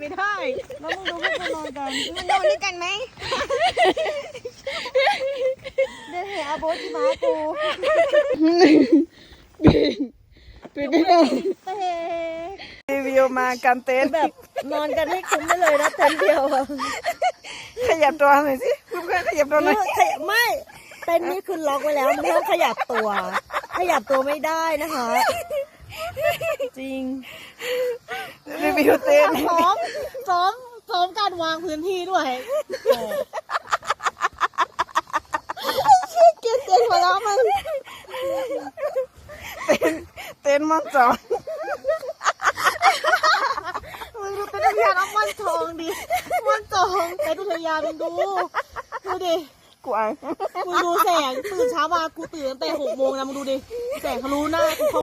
แล้วมึงดูพวกกูนอนกันมันนอนด้วยกันไหมเดี๋ยวเห็นอาโบที่ม้ากูปิดไม่ได้เฮ้รีวิวมากันเต็นท์แบบนอนกันให้คุ้มไปเลยนะเต็นท์เดียวอะขยับตัวหน่อยสิเพื่อนๆขยับตัวหน่อยขยับไม่เต็นท์นี้คือล็อกไว้แล้วมันห้ามขยับตัว ขยับตัวไม่ได้นะคะ จริง รีวิวเต็นท์ซ้อมซ้อมซ้อมการวางพื้นที่ด้วยเชี่ยเกลียดเสียงหัวเราะมันเต็นท์มันจอดมึงดูเป็นอุทยานเอามันทองดิมันทองเป็นอุทยานมึงดูดูดิกูอายมึงดูแสงตื่นเช้ามากูตื่นตั้งแต่หกโมงนะมึงดูดิแสงทะลุหน้ากูเข้า